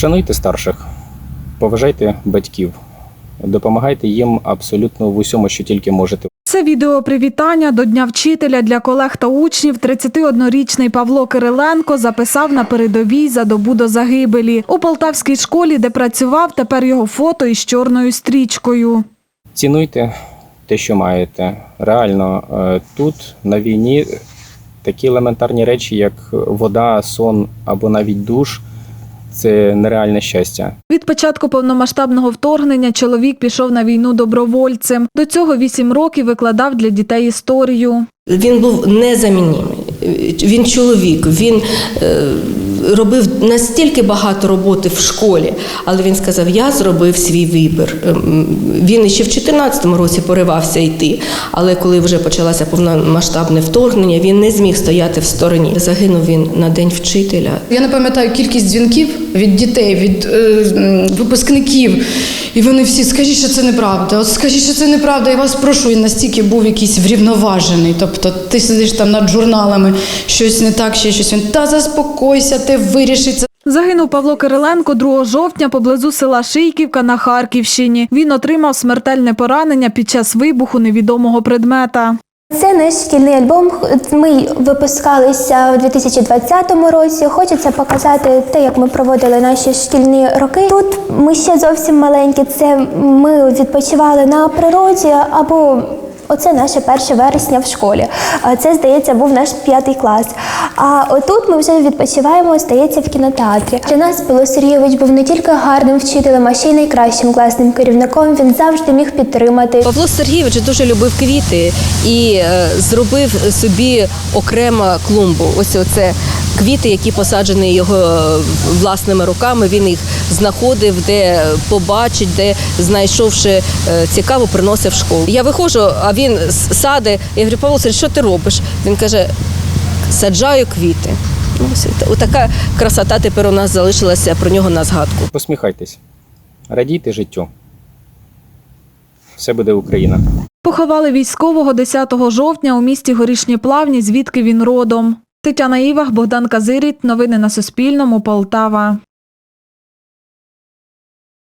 Шануйте старших, поважайте батьків, допомагайте їм абсолютно в усьому, що тільки можете. Це відео привітання до Дня вчителя для колег та учнів. 31-річний Павло Кириленко записав на передовій за добу до загибелі. У полтавській школі, де працював, тепер його фото із чорною стрічкою. Цінуйте те, що маєте. Реально, е, тут на війні такі елементарні речі, як вода, сон або навіть душ це нереальне щастя. Від початку повномасштабного вторгнення чоловік пішов на війну добровольцем. До цього вісім років викладав для дітей історію. Він був незамінним. Він чоловік, він е, робив настільки багато роботи в школі, але він сказав: Я зробив свій вибір. Ем, Він ще в 2014 році поривався йти, але коли вже почалося повномасштабне вторгнення, він не зміг стояти в стороні. Загинув він на день вчителя. Я не пам'ятаю кількість дзвінків від дітей, від е, випускників. І вони всі скажіть, що це неправда. От скажіть, що це неправда. Я вас прошу, і настільки був якийсь врівноважений. Тобто ти сидиш там над журналами, щось не так, ще щось. Він та заспокойся, ти вирішиться. Загинув Павло Кириленко 2 жовтня поблизу села Шийківка на Харківщині. Він отримав смертельне поранення під час вибуху невідомого предмета. Це наш шкільний альбом. Ми випускалися у 2020 році. Хочеться показати те, як ми проводили наші шкільні роки. Тут ми ще зовсім маленькі. Це ми відпочивали на природі або. Оце наше 1 вересня в школі. Це, здається, був наш п'ятий клас. А отут ми вже відпочиваємо, здається, в кінотеатрі. Для нас Павло Сергійович був не тільки гарним вчителем, а ще й найкращим класним керівником. Він завжди міг підтримати. Павло Сергійович дуже любив квіти і е, зробив собі окремо клумбу. Ось оце квіти, які посаджені його е, власними руками. Він їх знаходив, де побачить, де знайшовши е, цікаво, приносив в школу. Я виходжу, а він с- саде. Я говорю, Павло що ти робиш? Він каже: саджаю квіти. Ну, ось така красота тепер у нас залишилася про нього на згадку. Посміхайтесь, радійте життю. Все буде Україна. Поховали військового 10 жовтня у місті Горішні Плавні, звідки він родом. Тетяна Івах, Богдан Казиріт. Новини на Суспільному. Полтава.